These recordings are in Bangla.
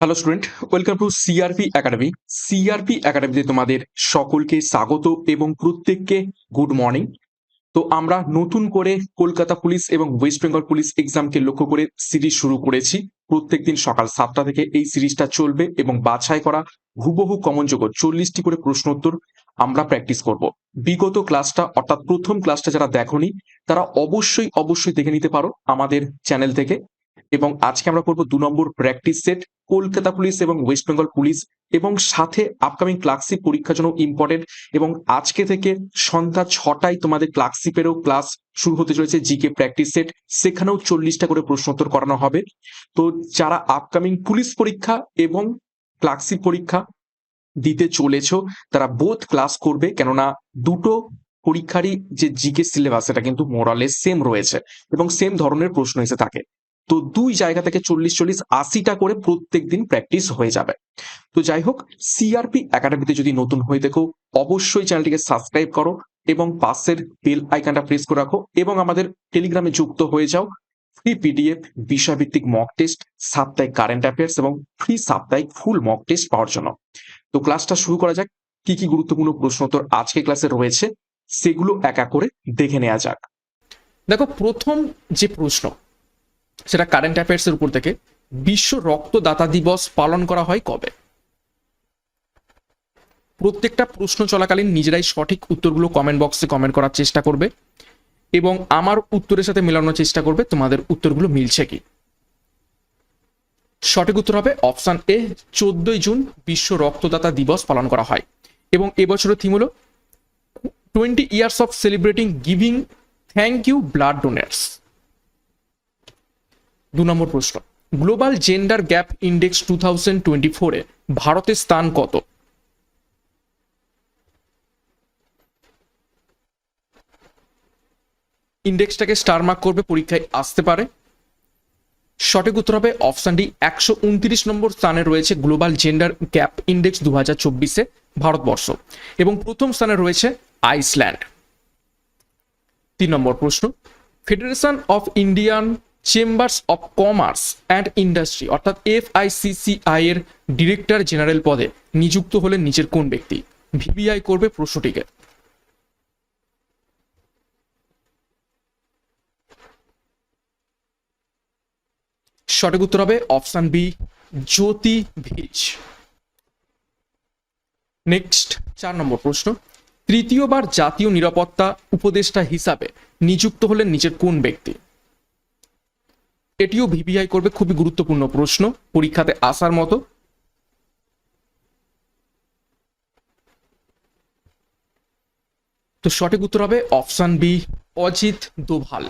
Hello student welcome to CRP academy CRP একাডেমিতে তোমাদের সকলকে স্বাগত এবং প্রত্যেককে গুড মর্নিং তো আমরা নতুন করে কলকাতা পুলিশ এবং ওয়েস্ট বেঙ্গল পুলিশ এক্সামকে লক্ষ্য করে সিরিজ শুরু করেছি। প্রত্যেকদিন সকাল সাতটা থেকে এই সিরিজটা চলবে এবং বাছাই করা হুবহু কমনযোগ্য চল্লিশটি করে প্রশ্ন উত্তর আমরা প্র্যাকটিস করব। বিগত ক্লাসটা অর্থাৎ প্রথম ক্লাসটা যারা দেখোনি, তারা অবশ্যই অবশ্যই দেখে নিতে পারো আমাদের চ্যানেল থেকে। এবং আজকে আমরা করব দু number practice set Kolkata police এবং ওয়েস্ট বেঙ্গল পুলিশ এবং সাথে আপকামিং ক্লার্কশিপ পরীক্ষার জন্য ইম্পর্টেন্ট এবং আজকে থেকে সন্ধ্যা ছটায় তোমাদের ক্লার্কশিপেরও ক্লাস শুরু হতে চলেছে জিকে প্র্যাকটিস সেট সেখানেও চল্লিশটা করে প্রশ্নোত্তর করানো হবে। তো যারা আপকামিং পুলিশ পরীক্ষা এবং ক্লার্কশিপ পরীক্ষা দিতে চলেছ, তারা বোধ ক্লাস করবে, কেননা দুটো পরীক্ষারই যে জিকে সিলেবাস সেটা কিন্তু মোরালেস সেম রয়েছে এবং সেম ধরনের প্রশ্ন এসে থাকে। তো দুই জায়গা থেকে চল্লিশ চল্লিশ, আশিটা করে প্রত্যেক দিন প্র্যাকটিস হয়ে যাবে। তো যাই হোক সিআরপি একাডেমিতে যদি নতুন হয়ে দেখো, অবশ্যই চ্যানেলটিকে সাবস্ক্রাইব করো এবং পাশের বেল আইকনটা প্রেস করে রাখো এবং আমাদের টেলিগ্রামে যুক্ত হয়ে যাও। ফ্রি পিডিএফ বিষয়ভিত্তিক মক টেস্ট সাপ্তাহিক কারেন্ট অ্যাফেয়ার্স এবং ফ্রি সাপ্তাহিক ফুল মক টেস্ট পাওয়ার জন্য। তো ক্লাসটা শুরু করা যাক, কি কি গুরুত্বপূর্ণ প্রশ্ন তোর আজকে ক্লাসে রয়েছে, সেগুলো এক এক করে দেখে নেওয়া যাক। দেখো, প্রথম যে প্রশ্ন সেটা কারেন্ট অ্যাফেয়ার্সের উপর থেকে বিশ্ব রক্তদাতা দিবস পালন করা হয় কবে? প্রত্যেকটা প্রশ্ন চলাকালীন নিজেরাই সঠিক উত্তরগুলো কমেন্ট বক্সে কমেন্ট করার চেষ্টা করবে এবং আমার উত্তরের সাথে মেলানোর চেষ্টা করবে, তোমাদের উত্তরগুলো মিলছে কি? সঠিক উত্তর হবে অপশান এ চোদ্দই জুন বিশ্ব রক্তদাতা দিবস পালন করা হয় এবং এবছরের থিম হলো twenty years of celebrating giving thank you blood donors দু নম্বর প্রশ্ন, global gender gap index two thousand twenty ফোরে ভারতের স্থান কত? ইন্ডেক্সটাকে স্টার মার্ক করবে, পরীক্ষায় আসতে পারে। সঠিক উত্তর হবে অপশন ডি, একশো উনত্রিশ নম্বর স্থানে রয়েছে গ্লোবাল জেন্ডার গ্যাপ ইন্ডেক্স দু হাজার চব্বিশে ভারতবর্ষ। এবং প্রথম স্থানে রয়েছে আইসল্যান্ড। তিন নম্বর প্রশ্ন, federation of Indian chambers of commerce and industry অর্থাৎ এফ এফআইসিসিআই এর ডিরেক্টর জেনারেল পদে নিযুক্ত হলেন নিচের কোন ব্যক্তি? ভিবিআই করবে প্রশ্নটিকে। সঠিক উত্তর হবে option B, Jyoti Vij. Next, চার নম্বর প্রশ্ন। তৃতীয়বার জাতীয় নিরাপত্তা উপদেষ্টা হিসাবে নিযুক্ত হলেন নিচের কোন ব্যক্তি? এটিও ভিভিআই করবে খুবই গুরুত্বপূর্ণ প্রশ্ন পরীক্ষাতে আসার মতো। তো সঠিক উত্তর হবে option B, Ajit Doval.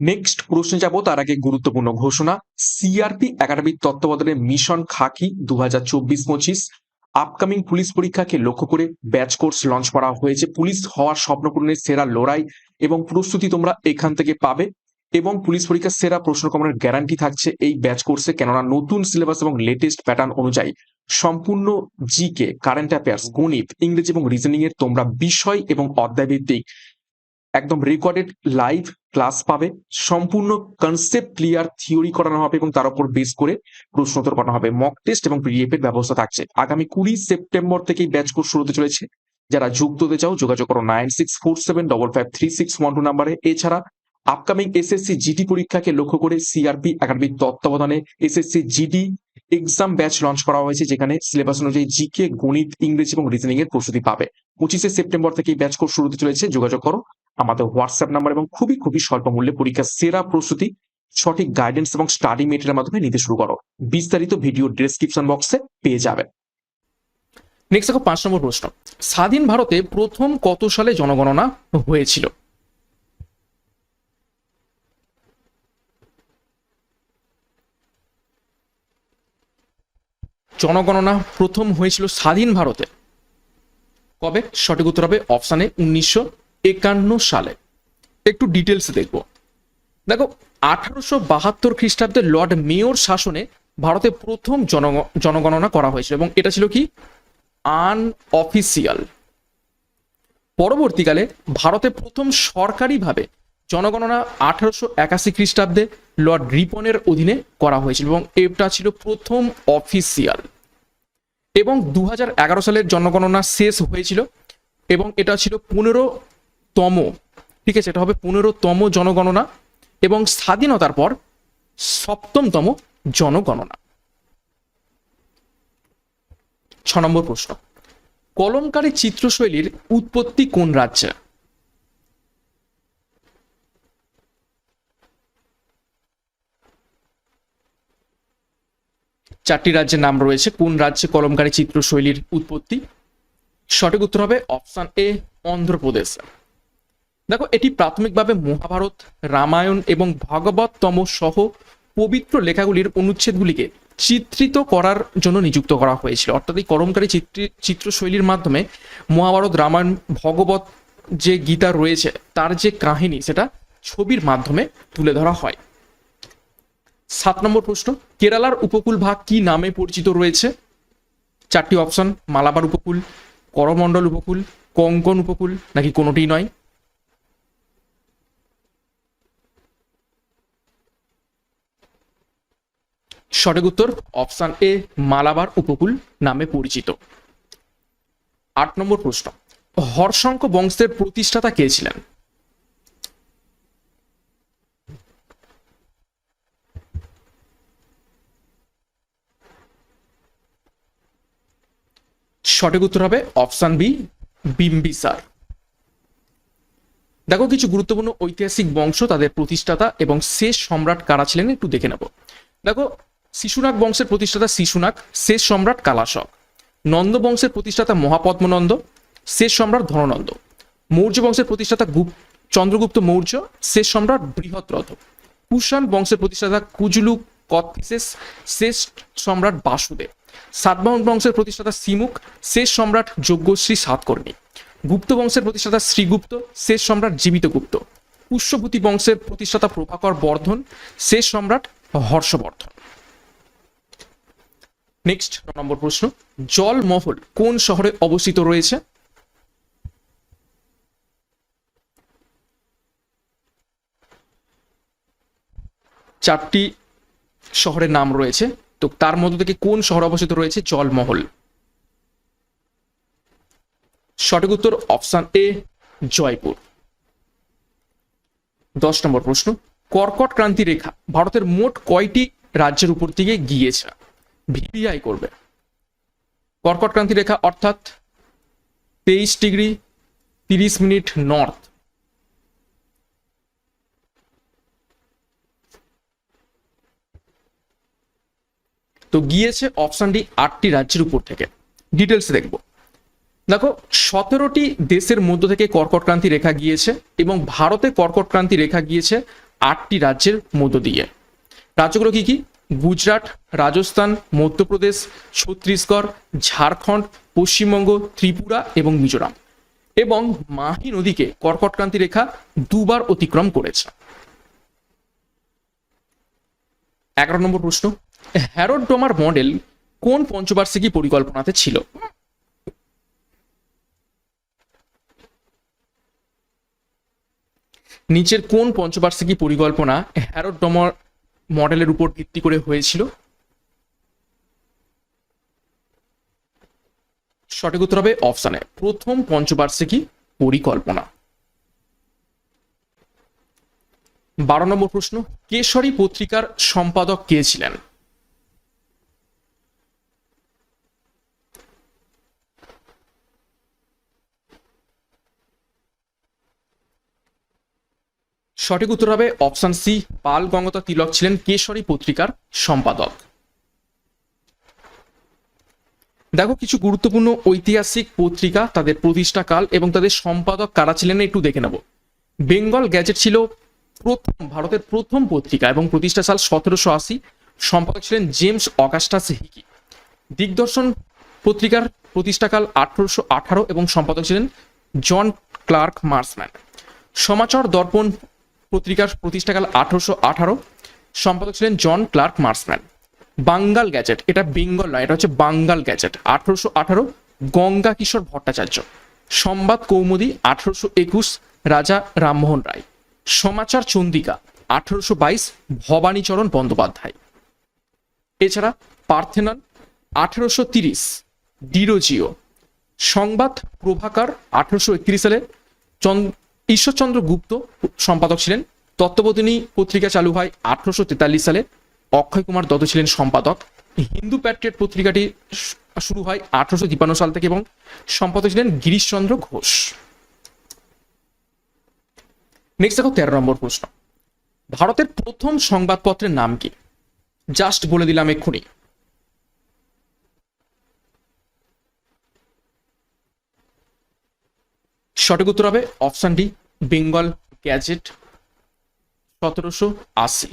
Next প্রশ্নে যাব তার আগে গুরুত্বপূর্ণ ঘোষণা। সিআরপি একাডেমির তত্ত্বাবধানে মিশন খাকি দু হাজার চব্বিশ পঁচিশ আপকামিং পুলিশ পরীক্ষাকে লক্ষ্য করে ব্যাচ কোর্স লঞ্চ করা হয়েছে। পুলিশ হওয়ার স্বপ্ন পূরণের সেরা লড়াই এবং প্রস্তুতি তোমরা এখান থেকে পাবে এবং পুলিশ পরীক্ষার সেরা প্রশ্ন কমনের গ্যারান্টি থাকছে এই ব্যাচ কোর্সে কেননা নতুন সিলেবাস এবং লেটেস্ট প্যাটার্ন অনুযায়ী সম্পূর্ণ জিকে কারেন্ট অ্যাফেয়ার্স গণিত, ইংরেজি এবং রিজনিং এর তোমরা বিষয় এবং অধ্যায় ভিত্তিক একদম রেকর্ডেড লাইভ ক্লাস পাবে। সম্পূর্ণ কনসেপ্ট ক্লিয়ার থিওরি করানো হবে এবং তার উপর বেস করে প্রশ্নোত্তর করানো হবে। মক টেস্ট এবং পিডিএফ এর ব্যবস্থা থাকছে। আগামী কুড়ি সেপ্টেম্বর থেকেই ব্যাচ কোর্স শুরু হতে চলেছে। যারা যুক্ত হতে চাও, যোগাযোগ করো nine six four seven double five three six one two নাম্বারে এছাড়া আপকামিং এসএসসি জিডি পরীক্ষাকে লক্ষ্য করে সিআরপি একাডেমির তত্ত্বাবধানে SSC GD exam batch launch করা হয়েছে, যেখানে সিলেবাস অনুযায়ী জিকে গণিত, ইংরেজি এবং রিজনিং এর প্রস্তুতি পাবে। পঁচিশে সেপ্টেম্বর থেকে ব্যাচ কোর্স শুরু হতে চলেছে, যোগাযোগ করো। আমাদের হোয়াটসঅ্যাপ নাম্বার এবং খুবই খুবই স্বল্প মূল্যে পরীক্ষার সেরা প্রস্তুতি, সঠিক গাইডেন্স এবং স্টাডি মেটেরিয়ালের মাধ্যমে নিতে শুরু করো। বিস্তারিত ভিডিও ডেসক্রিপশন বক্সে পেয়ে যাবে। নেক্সট দেখো পাঁচ নম্বর প্রশ্ন। স্বাধীন ভারতে প্রথম কত সালে জনগণনা হয়েছিল? জনগণনা প্রথম হয়েছিল স্বাধীন ভারতে। কবে? সঠিক উত্তর হবে অপশানে উনিশশো একান্ন সালে। একটু ডিটেলস দেখব। দেখো, আঠারোশো বাহাত্তর খ্রিস্টাব্দে লর্ড মেয়র শাসনে ভারতে প্রথম জনগ- জনগণনা করা হয়েছিল এবং এটা ছিল কি? আনঅফিসিয়াল পরবর্তীকালে ভারতে প্রথম সরকারিভাবে জনগণনা আঠারোশো একাশি খ্রিস্টাব্দে লর্ড রিপনের অধীনে করা হয়েছিল এবং এটা ছিল প্রথম অফিসিয়াল। এবং দু হাজার এগারো সালের জনগণনা শেষ হয়েছিল এবং এটা ছিল পনেরোতম, ঠিক আছে, এটা হবে পনেরোতম জনগণনা এবং স্বাধীনতার পর সপ্তমতম জনগণনা। ছ নম্বর প্রশ্ন, কলমকারী চিত্রশৈলীর উৎপত্তি কোন রাজ্যে? চারটি রাজ্যের নাম রয়েছে। কোন রাজ্যে কলমকারী চিত্রশৈলীর উৎপত্তি? সঠিক উত্তর হবে অপশান এ, অন্ধ্রপ্রদেশ। দেখো, এটি প্রাথমিকভাবে মহাভারত, রামায়ণ এবং ভাগবততম সহ পবিত্র লেখাগুলির অনুচ্ছেদগুলিকে চিত্রিত করার জন্য নিযুক্ত করা হয়েছিল। অর্থাৎ এই কলমকারী চিত্র, চিত্রশৈলীর মাধ্যমে মহাভারত, রামায়ণ, ভগবত যে গীতা রয়েছে, তার যে কাহিনী, সেটা ছবির মাধ্যমে তুলে ধরা হয়। সাত নম্বর প্রশ্ন, কেরালার উপকূল ভাগ কি নামে পরিচিত রয়েছে? চারটি অপশন, মালাবার উপকূল, করমণ্ডল উপকূল, কঙ্কন উপকূল, নাকি কোনোটি নয়? সঠিক উত্তর, অপশন এ, মালাবার উপকূল নামে পরিচিত। আট নম্বর প্রশ্ন হর্ষঙ্ক বংশের প্রতিষ্ঠাতা কে ছিলেন? সঠিক উত্তর হবে অপশান বি বিম্বিসার দেখো, কিছু গুরুত্বপূর্ণ ঐতিহাসিক বংশ, তাদের প্রতিষ্ঠাতা এবং শেষ সম্রাট কারা ছিলেন একটু দেখে নেব। দেখো, শিশুনাগ বংশের প্রতিষ্ঠাতা শিশুনাগ, শেষ সম্রাট কালাশক। নন্দ বংশের প্রতিষ্ঠাতা মহাপদ্মনন্দ, শেষ সম্রাট ধননন্দ। মৌর্য বংশের প্রতিষ্ঠাতা গুপ চন্দ্রগুপ্ত মৌর্য, শেষ সম্রাট বৃহৎরথ। কুষাণ বংশের প্রতিষ্ঠাতা কুজুলু কথিসেস শেষ সম্রাট বাসুদেব। সাতবাহন বংশের প্রতিষ্ঠাতা সিমুখ শেষ সম্রাট যজ্ঞশ্রী সাতকর্ণী। গুপ্ত বংশের প্রতিষ্ঠাতা শ্রীগুপ্ত, শেষ সম্রাট জীবিত গুপ্ত পুষ্যভূতি বংশের প্রতিষ্ঠাতা প্রভাকর বর্ধন, শেষ সম্রাট হর্ষবর্ধন। নেক্সট নম্বর প্রশ্ন। জলমহল কোন শহরে অবস্থিত রয়েছে? চারটি শহরের নাম রয়েছে। তো তার মধ্যে থেকে কোন শহর অবস্থিত রয়েছে? জলমহল। সঠিক উত্তর অপশন এ, জয়পুর। দশ নম্বর প্রশ্ন, কর্কট ক্রান্তি রেখা ভারতের মোট কয়টি রাজ্যের উপর দিকে গিয়েছে? ভিভিআই করবে। কর্কট ক্রান্তি রেখা অর্থাৎ তেইশ ডিগ্রি তিরিশ মিনিট নর্থ। তো গিয়েছে অপশন ডি আটটি রাজ্যের উপর থেকে। ডিটেলস দেখব। দেখো, সতেরোটি দেশের মধ্য থেকে কর্কট ক্রান্তি রেখা গিয়েছে এবং ভারতে কর্কট ক্রান্তি রেখা গিয়েছে আটটি রাজ্যের মধ্য দিয়ে। রাজ্যগুলো কি কি? গুজরাট, রাজস্থান, মধ্যপ্রদেশ, ছত্তিশগড়, ঝাড়খণ্ড, পশ্চিমবঙ্গ, ত্রিপুরা এবং মিজোরাম। এবং মাহি নদীকে কর্কট ক্রান্তি রেখা দুবার অতিক্রম করেছে। এগারো নম্বর প্রশ্ন। হ্যারোড ডোমার মডেল কোন পঞ্চবার্ষিকী পরিকল্পনাতে ছিল? নিচের কোন পঞ্চবার্ষিকী পরিকল্পনা হ্যারোড ডোমার মডেলের উপর ভিত্তি করে হয়েছিল? সঠিক উত্তর হবে অপশানে প্রথম পঞ্চবার্ষিকী পরিকল্পনা। বারো নম্বর প্রশ্ন, কেশরী পত্রিকার সম্পাদক কে ছিলেন? সঠিক উত্তর হবে অপশন সি। পাল গঙ্গতা তিলক ছিলেন কেশরী পত্রিকার সম্পাদক। দেখো, কিছু গুরুত্বপূর্ণ ঐতিহাসিক পত্রিকা তাদের প্রতিষ্ঠাকাল এবং তাদের সম্পাদক কারা ছিলেন একটু দেখে নেব। বেঙ্গল গ্যাজেট ছিল প্রথম, ভারতের প্রথম পত্রিকা এবং প্রতিষ্ঠা সাল সতেরোশো আশি। সম্পাদক ছিলেন জেমস অগাস্টাস হিকি। দিগদর্শন পত্রিকার প্রতিষ্ঠাকাল আঠারোশো আঠারো এবং সম্পাদক ছিলেন জন ক্লার্ক মার্সম্যান। সমাচার দর্পণ পত্রিকার প্রতিষ্ঠাকাল আঠারোশো আঠারো। সম্পাদক ছিলেন John Clark Marshman. Bangal gazette, এটা বেঙ্গল নয়, এটা হচ্ছে বাঙ্গাল গ্যাজেট। আঠারোশো আঠারো, গঙ্গা কিশোর ভট্টাচার্য। সংবাদ কৌমুদি, আঠারোশো একুশ, রাজা রামমোহন রায়। সমাচার চন্দিকা, আঠারোশো বাইশ, ভবানীচরণ বন্দ্যোপাধ্যায়। এছাড়া পার্থেনন আঠারোশো তিরিশ, ডিরোজিও। সংবাদ প্রভাকার, আঠারোশো একত্রিশ সালে ঈশ্বরচন্দ্র গুপ্ত সম্পাদক ছিলেন। তত্ত্ববোধিনী পত্রিকা চালু হয় আঠারোশো তেতাল্লিশ সালে। অক্ষয় কুমার দত্ত ছিলেন সম্পাদক। হিন্দু প্যাট্রিয়ট পত্রিকাটি শুরু হয় আঠারোশো তিপ্পান্ন সাল থেকে এবং সম্পাদক ছিলেন গিরিশচন্দ্র ঘোষ। নেক্সট দেখো তেরো নম্বর প্রশ্ন। ভারতের প্রথম সংবাদপত্রের নাম কি? জাস্ট বলে দিলাম এক্ষুনি। সঠিক উত্তর হবে অপশন ডি, বেঙ্গল গ্যাজেট সতেরোশো আশি।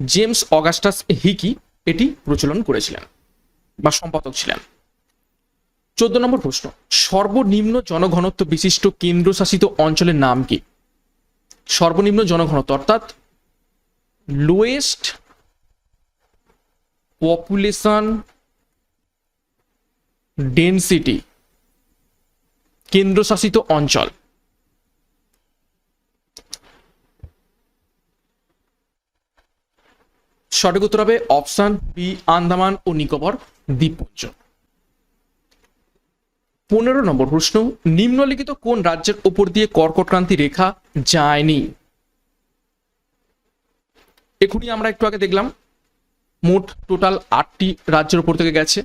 জেমস অগাস্টাস হিকি এটি প্রচলন করেছিলেন বা সম্পাদক ছিলেন। চোদ্দ নম্বর প্রশ্ন, সর্বনিম্ন জনঘনত্ব বিশিষ্ট কেন্দ্রশাসিত অঞ্চলের নাম কি? সর্বনিম্ন জনঘনত্ব অর্থাৎ লোয়েস্ট পপুলেশন ডেন্সিটি কেন্দ্রশাসিত অঞ্চল। সঠিক উত্তর হবে অপশান বি, আন্দামান ও নিকোবর দ্বীপপুঞ্জ। পনেরো নম্বর প্রশ্ন, নিম্নলিখিত কোন রাজ্যের ওপর দিয়ে কর্কটক্রান্তি রেখা যায়নি? এখনই আমরা একটু আগে দেখলাম, মোট টোটাল আটটি রাজ্যের উপর থেকে গেছে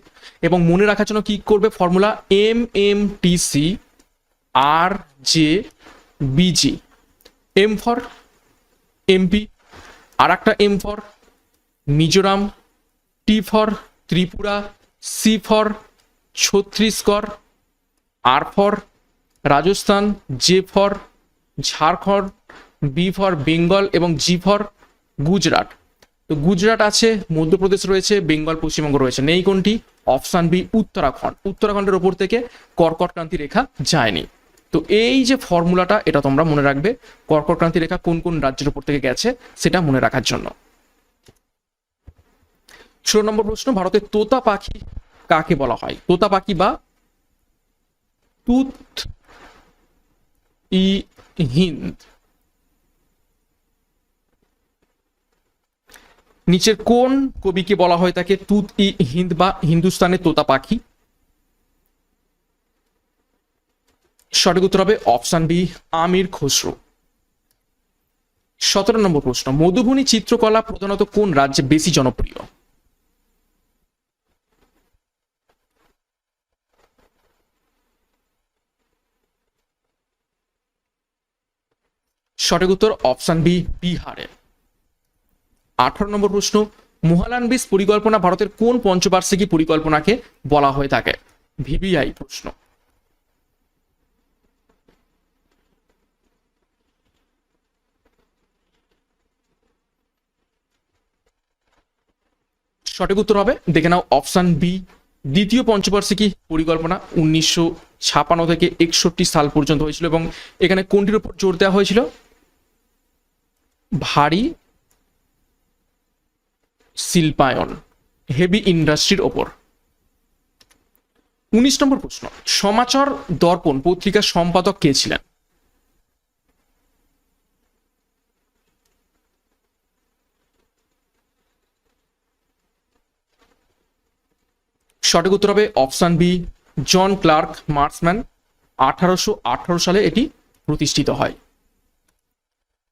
এবং মনে রাখার জন্য কি করবে formula M M T C R J BG M for MP আর একটা M for Mizoram. T for Tripura. C for Chhattisgarh. R for Rajasthan. J for Jharkhand. B for Bengal এবং জি ফর গুজরাট। তো গুজরাট আছে, মধ্যপ্রদেশ রয়েছে, বেঙ্গল পশ্চিমবঙ্গ রয়েছে। নেই কোনটি? Option B, Uttarakhand. উত্তরাখণ্ডের ওপর থেকে কর্কট ক্রান্তি রেখা যায়নি। তো এই যে ফর্মুলাটা, এটা তোমরা মনে রাখবে কর্কট ক্রান্তি রেখা কোন কোন রাজ্যের উপর থেকে গেছে, সেটা মনে রাখার জন্য। ষোলো নম্বর প্রশ্ন, ভারতের তোতা পাখি কাকে বলা হয়? তোতা পাখি বা তুত ই হিন্দ। নিচের কোন কবিকে বলা হয় তাকে তুত ই হিন্দ বা হিন্দুস্তানের তোতা পাখি? সঠিক উত্তর হবে অপশন বি, আমির খসরু। সতেরো নম্বর প্রশ্ন, মধুবনী চিত্রকলা প্রধানত কোন রাজ্যে বেশি জনপ্রিয়? সঠিক উত্তর অপশন বি, বিহারে। আঠারো নম্বর প্রশ্ন মহালানবিস পরিকল্পনা ভারতের কোন পঞ্চবার্ষিকী পরিকল্পনাকে বলা হয়ে থাকে? ভিভিআই প্রশ্ন। সঠিক উত্তর হবে। দেখে নাও অপশন বি দ্বিতীয় পঞ্চবার্ষিকী পরিকল্পনা উনিশশো ছাপান্ন থেকে একষট্টি সাল পর্যন্ত হয়েছিল এবং এখানে কোনটির উপর জোর দেওয়া হয়েছিল? ভারী শিল্পায়ন হেভি ইন্ডাস্ট্রির ওপর। উনিশ নম্বর প্রশ্ন, সমাচার দর্পণ পত্রিকার সম্পাদক কে ছিলেন? সঠিক উত্তর হবে option B, John Clark Marshman আঠারোশো আঠারো সালে এটি প্রতিষ্ঠিত হয়।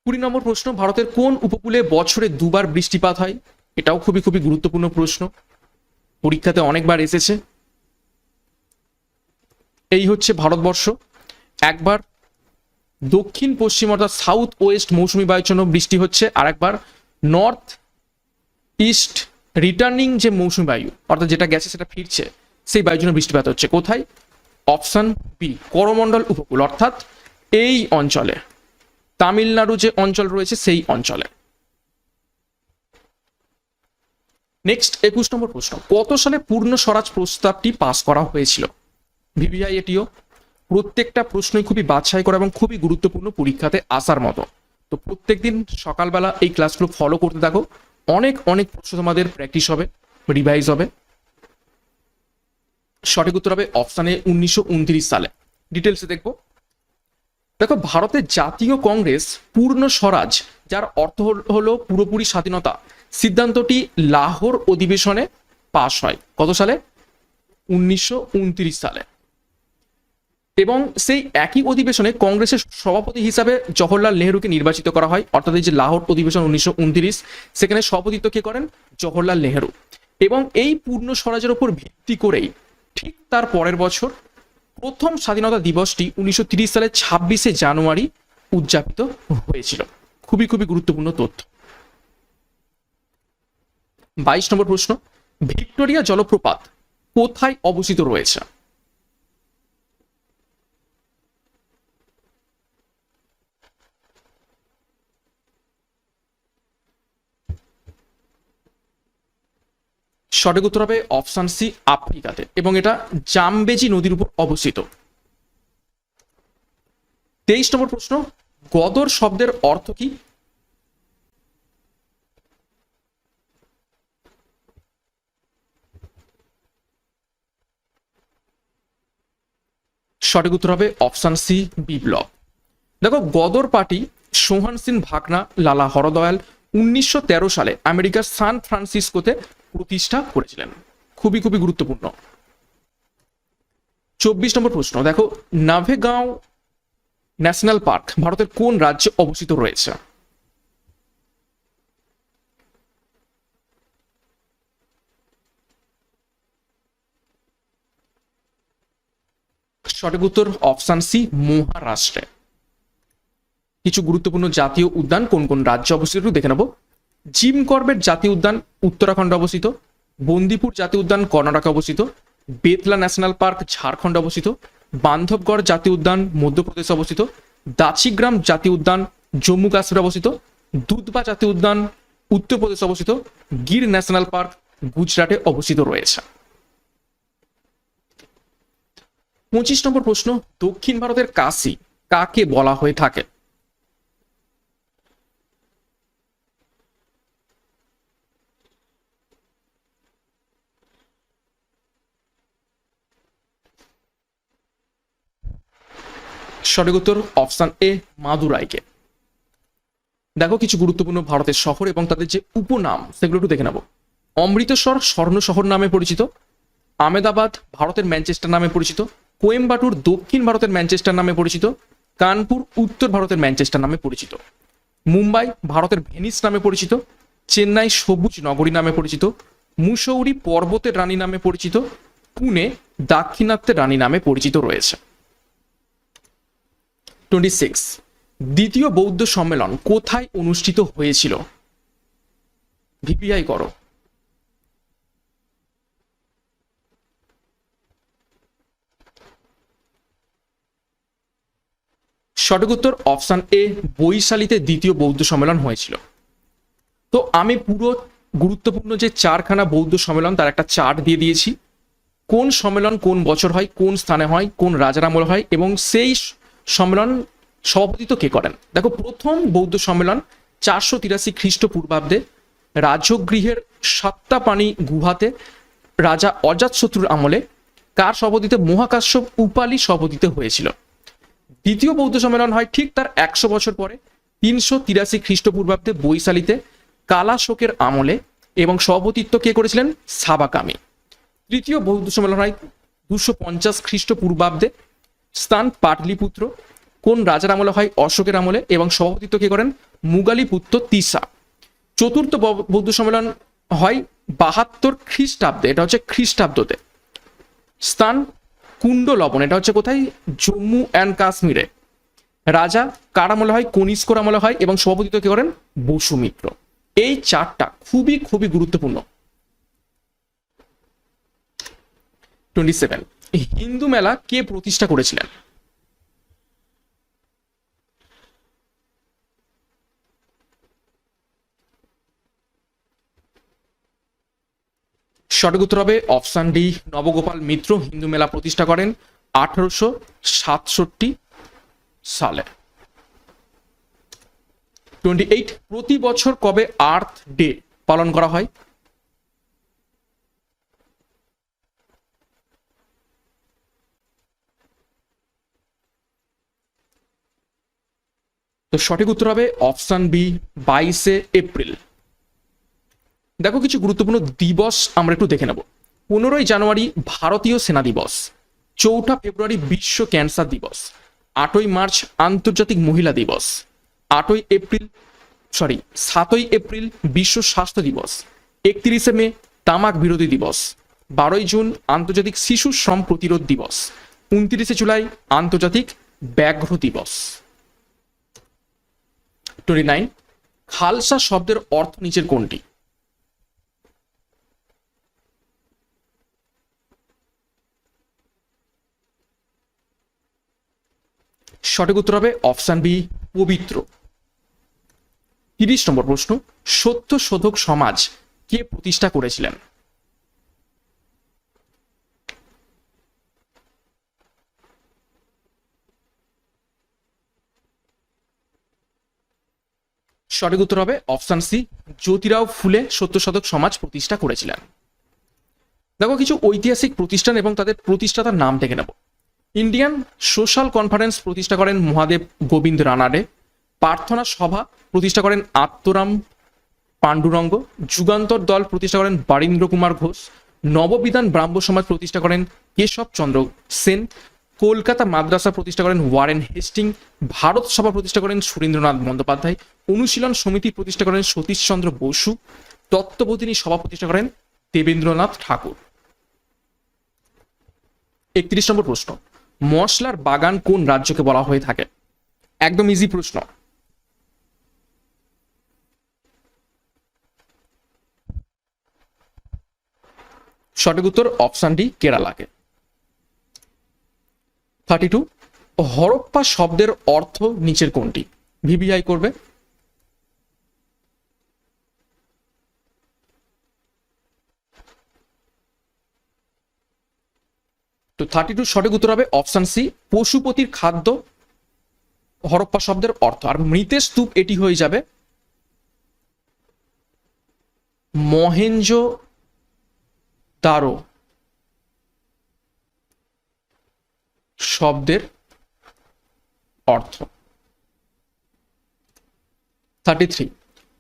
কুড়ি নম্বর প্রশ্ন, ভারতের কোন উপকূলে বছরে দুবার বৃষ্টিপাত হয়? এটাও খুবই খুবই গুরুত্বপূর্ণ প্রশ্ন। পরীক্ষাতে অনেকবার এসেছে। এই হচ্ছে ভারতবর্ষ। একবার দক্ষিণ, পশ্চিম অর্থাৎ সাউথ ওয়েস্ট মৌসুমি বায়ুর জন্য বৃষ্টি হচ্ছে। আর একবার নর্থ ইস্ট রিটার্নিং যে মৌসুমি বায়ু, অর্থাৎ যেটা গেছে সেটা ফিরছে, সেই বায়ুর জন্য বৃষ্টিপাত হচ্ছে। কোথায়? অপশন বি করমণ্ডল উপকূল, অর্থাৎ এই অঞ্চলে। তামিলনাড়ু যে অঞ্চল রয়েছে, সেই অঞ্চলে। নেক্সট একুশ নম্বর প্রশ্ন। কত সালে পূর্ণ স্বরাজ প্রস্তাবটি পাস করা হয়েছিল? ভিভিআই এটিও প্রত্যেকটা প্রশ্নই খুবই বাছাই করা এবং খুবই গুরুত্বপূর্ণ পরীক্ষাতে আসার মতো। তো প্রত্যেকদিন সকালবেলা এই ক্লাসগুলো ফলো করতে থাকো। অনেক অনেক প্রশ্ন তোমাদের প্র্যাকটিস হবে রিভাইজ হবে। সঠিক উত্তর হবে অপশানে উনিশশো উনত্রিশ সালে। ডিটেলসে দেখব। দেখো, ভারতের জাতীয় কংগ্রেস পূর্ণ স্বরাজ, যার অর্থ হল- পুরোপুরি স্বাধীনতা। সিদ্ধান্তটি লাহোর অধিবেশনে পাশ হয়। কত সালে? উনিশশো উনত্রিশ সালে। এবং সেই একই অধিবেশনে কংগ্রেসের সভাপতি হিসাবে জওহরলাল নেহরুকে নির্বাচিত করা হয়। অর্থাৎ এই যে লাহোর অধিবেশন উনিশশো উনত্রিশ, সেখানে সভাপতিত্ব কে করেন? জওহরলাল নেহরু। এবং এই পূর্ণ স্বরাজের উপর ভিত্তি করেই ঠিক তার পরের বছর প্রথম স্বাধীনতা দিবসটি উনিশশো সালের ছাব্বিশে জানুয়ারি উদযাপিত হয়েছিল। খুবই খুবই গুরুত্বপূর্ণ তথ্য। বাইশ নম্বর প্রশ্ন, ভিক্টোরিয়া জলপ্রপাত কোথায় অবস্থিত রয়েছে? সঠিক উত্তর হবে অপশন সি, আফ্রিকাতে। এবং এটা জামবেজি নদীর উপর অবস্থিত। তেইশ নম্বর প্রশ্ন, গদর শব্দের অর্থ কি? সঠিক উত্তর হবে অপশন সি, বিপ্লব। দেখো, গদর পার্টি সোহান সিং ভাকনা, লালা হরদয়াল উনিশশো তেরো সালে আমেরিকার সান ফ্রান্সিসকোতে প্রতিষ্ঠা করেছিলেন। খুবই খুবই গুরুত্বপূর্ণ। চব্বিশ নম্বর প্রশ্ন, দেখো, নাভেগাঁও ন্যাশনাল পার্ক ভারতের কোন রাজ্যে অবস্থিত রয়েছে? সঠিক উত্তর অপশন সি, মহারাষ্ট্রে। কিছু গুরুত্বপূর্ণ জাতীয় উদ্যান কোন কোন রাজ্যে অবস্থিত দেখে নেব। জিম করবেট জাতীয় উদ্যান উত্তরাখণ্ডে অবস্থিত, বন্দিপুর জাতীয় উদ্যান কর্ণাটকে অবস্থিত, বেতলা ন্যাশনাল পার্ক ঝাড়খণ্ডে অবস্থিত, বান্ধবগড় জাতীয় উদ্যান মধ্যপ্রদেশে অবস্থিত দাচিগ্রাম জাতীয় উদ্যান জম্মু কাশ্মীরে অবস্থিত দুধবা জাতীয় উদ্যান উত্তরপ্রদেশে অবস্থিত, গির ন্যাশনাল পার্ক গুজরাটে অবস্থিত রয়েছে। পঁচিশ নম্বর প্রশ্ন, দক্ষিণ ভারতের কাশি কাকে বলা হয়ে থাকে? সঠিক উত্তর অপশন এ, মাদুরাইকে। দেখো কিছু গুরুত্বপূর্ণ ভারতের শহর এবং তাদের যে উপনাম, সেগুলো একটু দেখে নেব। অমৃতসর স্বর্ণ শহর নামে পরিচিত আমেদাবাদ ভারতের ম্যানচেস্টার নামে পরিচিত, কোয়েম্বাটুর দক্ষিণ ভারতের ম্যানচেস্টার নামে পরিচিত, কানপুর উত্তর ভারতের ম্যানচেস্টার নামে পরিচিত, মুম্বাই ভারতের ভেনিস নামে পরিচিত, চেন্নাই সবুজ নগরী নামে পরিচিত, মুসৌরি পর্বতের রানী নামে পরিচিত, পুনে দাক্ষিণাত্যের রানী নামে পরিচিত রয়েছে। টোয়েন্টি সিক্স দ্বিতীয় বৌদ্ধ সম্মেলন কোথায় অনুষ্ঠিত হয়েছিল? ভিপিআই করো। সঠিক উত্তর অপশন এ, বৈশালীতে দ্বিতীয় বৌদ্ধ সম্মেলন হয়েছিল। তো আমি পুরো গুরুত্বপূর্ণ যে চারখানা বৌদ্ধ সম্মেলন, তার একটা চার্ট দিয়ে দিয়েছি। কোন সম্মেলন কোন বছর হয়, কোন স্থানে হয়, কোন রাজার আমল হয়, এবং সেই সম্মেলন সভাপতিত্ব কে করেন? দেখো, প্রথম বৌদ্ধ সম্মেলন চারশো তিরাশি খ্রিস্টপূর্বাব্দে রাজগৃহের সত্তাপানি গুহাতে রাজা অজাতশত্রুর আমলে কার সভাপতিতে মহাকাশ্যপ উপালি সভাপতিতে হয়েছিল। দ্বিতীয় বৌদ্ধ সম্মেলন হয় ঠিক তার একশো বছর পরে, তিনশো তিরাশি খ্রিস্টপূর্বাব্দে বৈশালীতে কালাশোকের আমলে এবং সভাপতিত্ব কে করেছিলেন? সাবাকামি। তৃতীয় বৌদ্ধ সম্মেলন হয় দুশো পঞ্চাশ খ্রিস্টপূর্বাব্দে স্থান পাটলিপুত্র, কোন রাজার আমলে হয় অশোকের আমলে এবং সভাপতিত্ব কে করেন? মুগালিপুত্র তিসা। চতুর্থ বৌদ্ধ সম্মেলন হয় বাহাত্তর খ্রিস্টাব্দে, এটা হচ্ছে খ্রিস্টাব্দতে। স্থান কুণ্ড লবণ, এটা হচ্ছে কোথায়? জম্মু অ্যান্ড কাশ্মীরে। রাজা কার আমলে হয়? কনিষ্কর আমলে হয় এবং সভাপতিত্ব কে করেন? বসুমিত্র। এই চারটা খুবই খুবই গুরুত্বপূর্ণ। Twenty seven. হিন্দু মেলা কে প্রতিষ্ঠা করেছিলেন? সঠিক উত্তর হবে অপশন ডি, নবগোপাল মিত্র হিন্দু মেলা প্রতিষ্ঠা করেন আঠারোশো সাতষট্টি সালে। টোয়েন্টি এইট প্রতি বছর কবে আর্থ ডে পালন করা হয়? তো সঠিক উত্তর হবে অপশান বি, বাইশে এপ্রিল। দেখো কিছু গুরুত্বপূর্ণ দিবস আমরা একটু দেখে নেব। পনেরোই জানুয়ারি ভারতীয় সেনা দিবস, চৌঠা ফেব্রুয়ারি বিশ্ব ক্যান্সার দিবস, আটই মার্চ আন্তর্জাতিক মহিলা দিবস, আটই এপ্রিল, সরি, সাতই এপ্রিল বিশ্ব স্বাস্থ্য দিবস, একত্রিশে মে তামাক বিরোধী দিবস, বারোই জুন আন্তর্জাতিক শিশু শ্রম প্রতিরোধ দিবস, উনত্রিশে জুলাই আন্তর্জাতিক ব্যাঘ্র দিবস। টোয়েন্টি নাইন, খালসা শব্দের অর্থ নিচের কোনটি? সঠিক উত্তর হবে অপশান বি, পবিত্র। তিরিশ নম্বর প্রশ্ন, সত্য শোধক সমাজ কে প্রতিষ্ঠা করেছিলেন? সঠিক উত্তর হবে অপশান সি, জ্যোতিরাও ফুলে সত্যশতক সমাজ প্রতিষ্ঠা করেছিলেন। দেখো, কিছু ঐতিহাসিক প্রতিষ্ঠান এবং তাদের প্রতিষ্ঠাতার নাম দেখে নেব। ইন্ডিয়ান সোশ্যাল কনফারেন্স প্রতিষ্ঠা করেন মহাদেব গোবিন্দ রানাডে। প্রার্থনা সভা প্রতিষ্ঠা করেন আত্মরাম পাণ্ডুরঙ্গ। যুগান্তর দল প্রতিষ্ঠা করেন বারীন্দ্র কুমার ঘোষ। নববিধান ব্রাহ্ম সমাজ প্রতিষ্ঠা করেন কেশব চন্দ্র সেন। কলকাতা মাদ্রাসা প্রতিষ্ঠা করেন ওয়ারেন হেস্টিং, ভারত সভা প্রতিষ্ঠা করেন সুরেন্দ্রনাথ বন্দ্যোপাধ্যায়, অনুশীলন সমিতি প্রতিষ্ঠা করেন সতীশচন্দ্র বসু, তত্ত্ববোধিনী সভা প্রতিষ্ঠা করেন দেবেন্দ্রনাথ ঠাকুর। একত্রিশ নম্বর প্রশ্ন, মশলার বাগান কোন রাজ্যকে বলা হয়ে থাকে? একদম ইজি প্রশ্ন। সঠিক উত্তর অপশান ডি কেরালাকে। থার্টি টু হরপ্পা শব্দের অর্থ নিচের কোনটি? ভিভিআই করবে। তো থার্টি টু সঠিক উত্তর হবে অপশান সি পশুপতির খাদ্য হরপ্পা শব্দের অর্থ। আর মৃতের স্তূপ এটি হয়ে যাবে মহেঞ্জ দারো। শব্দের অর্থ। থার্টি থ্রি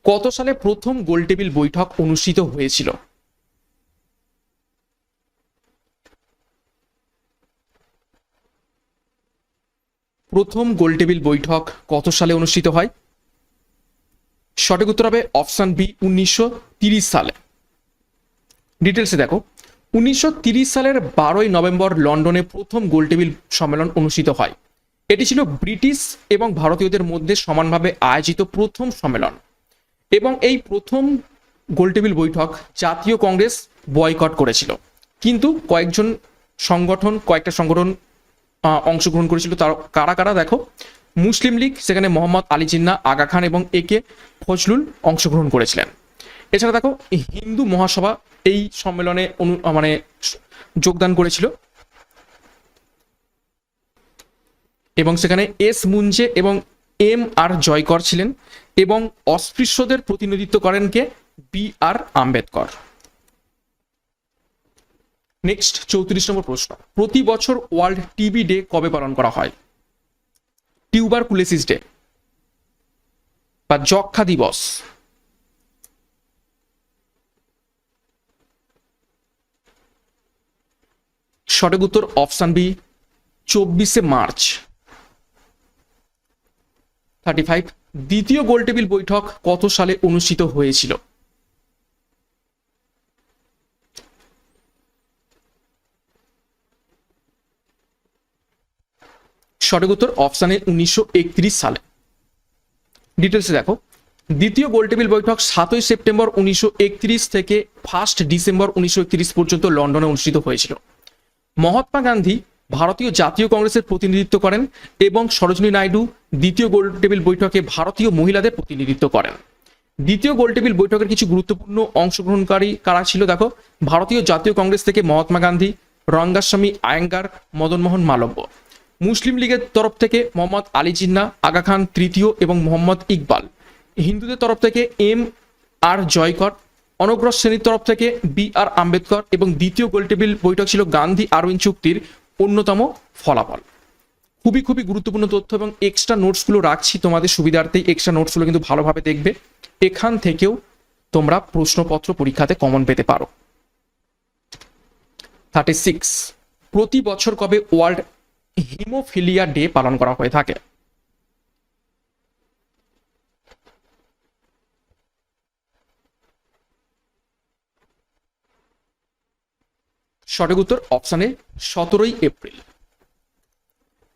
কত সালে প্রথম গোলটেবিল বৈঠক অনুষ্ঠিত হয়েছিল? প্রথম গোলটেবিল বৈঠক কত সালে অনুষ্ঠিত হয়? সঠিক উত্তর হবে অপশান বি, উনিশশো সালে। ডিটেলসে দেখো। উনিশশো সালের বারোই নভেম্বর লন্ডনে প্রথম গোলটেবিল সম্মেলন অনুষ্ঠিত হয়। এটি ছিল ব্রিটিশ এবং ভারতীয়দের মধ্যে সমানভাবে আয়োজিত প্রথম সম্মেলন। এবং এই প্রথম গোলটেবিল বৈঠক জাতীয় কংগ্রেস বয়কট করেছিল। কিন্তু কয়েকজন সংগঠন, কয়েকটা সংগঠন অংশগ্রহণ করেছিল। তার, কারা কারা দেখো? মুসলিম লীগ, সেখানে মোহাম্মদ আলী জিন্না, আগা খান এবং এ কে ফজলুল অংশগ্রহণ করেছিলেন। এছাড়া দেখো, হিন্দু মহাসভা এই সম্মেলনে অনু মানে যোগদান করেছিল। এবং সেখানে এস মুঞ্জে এবং এম আর জয়কর ছিলেন এবং অস্পৃশ্যদের প্রতিনিধিত্ব করেন কে? B R Ambedkar. নেক্সট, চৌত্রিশ নম্বর প্রশ্ন। প্রতি বছর ওয়ার্ল্ড টিবি ডে কবে পালন করা হয়? টিউবার কুলেসিস ডে বা যক্ষা দিবস। সঠিক উত্তর অপশান বি, চব্বিশে মার্চ। থার্টি ফাইভ দ্বিতীয় গোলটেবিল বৈঠক কত সালে অনুষ্ঠিত হয়েছিল? সঠিক উত্তর অপশানে উনিশশো একত্রিশ সালে। ডিটেলসে দেখো, দ্বিতীয় গোলটেবিল বৈঠক সাতই সেপ্টেম্বর উনিশশো একত্রিশ থেকে ফার্স্ট ডিসেম্বর উনিশশো একত্রিশ পর্যন্ত লন্ডনে অনুষ্ঠিত হয়েছিল। মহাত্মা গান্ধী ভারতীয় জাতীয় কংগ্রেসের প্রতিনিধিত্ব করেন এবং সরোজিনী নাইডু দ্বিতীয় গোলটেবিল বৈঠকে ভারতীয় মহিলাদের প্রতিনিধিত্ব করেন। দ্বিতীয় গোলটেবিল বৈঠকের কিছু গুরুত্বপূর্ণ অংশগ্রহণকারী কারা ছিল দেখো? ভারতীয় জাতীয় কংগ্রেস থেকে মহাত্মা গান্ধী, রঙ্গাস্বামী, আয়েঙ্গার, মদনমোহন মালব্য। মুসলিম লীগের তরফ থেকে মোহাম্মদ আলী জিন্না, আগা খান তৃতীয় এবং মোহাম্মদ ইকবাল। হিন্দুদের তরফ থেকে এম আর জয়কর অনগ্রহ শ্রেণির তরফ থেকে বি আর আম্বেদকর এবং দ্বিতীয় গোলটেবিল বৈঠক ছিল গান্ধী আরউইন চুক্তির অন্যতম ফলাফল। খুবই খুবই গুরুত্বপূর্ণ তথ্য এবং এক্সট্রা নোটসগুলো রাখছি তোমাদের সুবিধার্থে। এক্সট্রা নোটসগুলো কিন্তু ভালোভাবে দেখবে। এখান থেকেও তোমরা প্রশ্নপত্র পরীক্ষাতে কমন পেতে পারো। থার্টি সিক্স প্রতি বছর কবে ওয়ার্ল্ড হিমোফিলিয়া ডে পালন করা হয়ে থাকে? সঠিক উত্তর অপশানে সতেরোই April.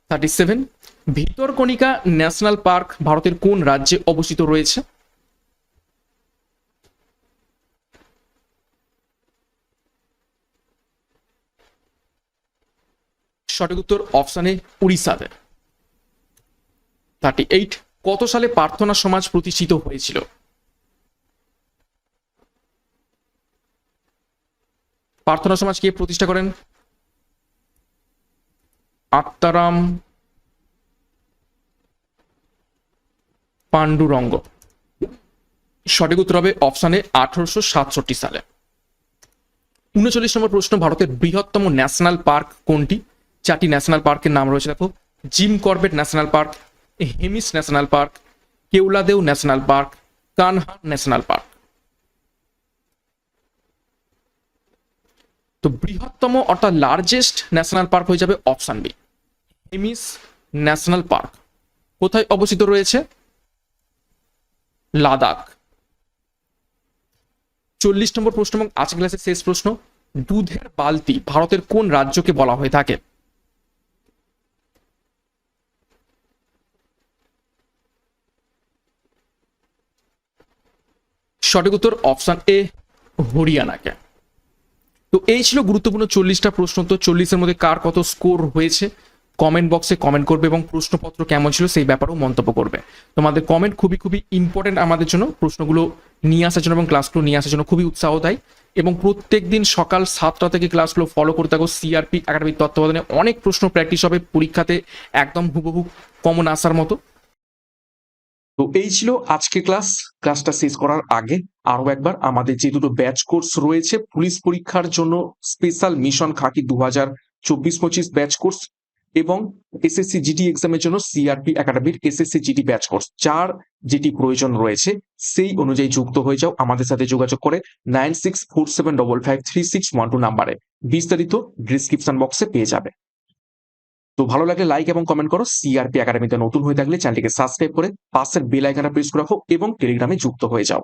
Thirty seven Bhitarkanika national park ভারতের কোন রাজ্যে অবস্থিত রয়েছে? সঠিক উত্তর অপশানে উড়িষ্যাতে। থার্টি এইট কত সালে প্রার্থনা সমাজ প্রতিষ্ঠিত হয়েছিল? প্রার্থনা সমাজ কে প্রতিষ্ঠা করেন? আত্মারাম পাণ্ডুরঙ্গ। সঠিক উত্তর হবে অপশানে আঠারোশো সাতষট্টি সালে। উনচল্লিশ নম্বর প্রশ্ন, ভারতের বৃহত্তম ন্যাশনাল পার্ক কোনটি? চারটি ন্যাশনাল পার্কের নাম রয়েছে, দেখো। Jim Corbett national park, Hemis national park, Keoladeo national park Kanha national park. তো বৃহত্তম অর্থাৎ লার্জেস্ট ন্যাশনাল পার্ক হয়ে যাবে option B Hemis national park কোথায় অবস্থিত রয়েছে? লাদাখ। চল্লিশ নম্বর প্রশ্ন এবং আজকে ক্লাসের শেষ প্রশ্ন, দুধের বালতি ভারতের কোন রাজ্যকে বলা হয়ে থাকে? সঠিক উত্তর অপশন এ হরিয়ানাকে। তো এই ছিল গুরুত্বপূর্ণ চল্লিশটা প্রশ্ন, তো চল্লিশের মধ্যে কার কত স্কোর হয়েছে? কমেন্ট বক্সে কমেন্ট করবে এবং প্রশ্নপত্র কেমন ছিল সেই ব্যাপারেও মন্তব্য করবে। তোমাদের কমেন্ট খুবই খুবই ইম্পর্টেন্ট আমাদের জন্য, প্রশ্নগুলো নিয়ে আসার জন্য এবং ক্লাসগুলো নিয়ে আসার জন্য খুবই উৎসাহ দেয়। এবং প্রত্যেক দিন সকাল সাতটা থেকে ক্লাসগুলো ফলো করতে থাকো সিআরপি একাডেমিক তত্ত্বাবধানে অনেক প্রশ্ন প্র্যাকটিস হবে, পরীক্ষাতে একদম হুবহু কমন আসার মতো। তো এই ছিল আজকে ক্লাস ক্লাসটা শেষ করার আগে। আরও একবার, আমাদের যে দুটো ব্যাচ কোর্স রয়েছে পুলিশ পরীক্ষার জন্য স্পেশাল মিশন খাকি দু হাজার চব্বিশ পঁচিশ ব্যাচ কোর্স এবং এসএসসি জিটি এক্সামের জন্য সিআরপি একাডেমির এসএসসি জিটি ব্যাচ কোর্স যার যেটি প্রয়োজন রয়েছে, সেই অনুযায়ী যুক্ত হয়ে যাও, আমাদের সাথে যোগাযোগ করে nine six four seven double five three six one two নাম্বারে। বিস্তারিত ডিসক্রিপশন বক্সে পেয়ে যাবে। তো ভালো লাগলে লাইক এবং কমেন্ট করো। সিআরপি একাডেমিতে নতুন হয়ে থাকলে চ্যানেলটিকে সাবস্ক্রাইব করে পাশের বেল আইকনটা প্রেস করে রাখো এবং টেলিগ্রামে যুক্ত হয়ে যাও।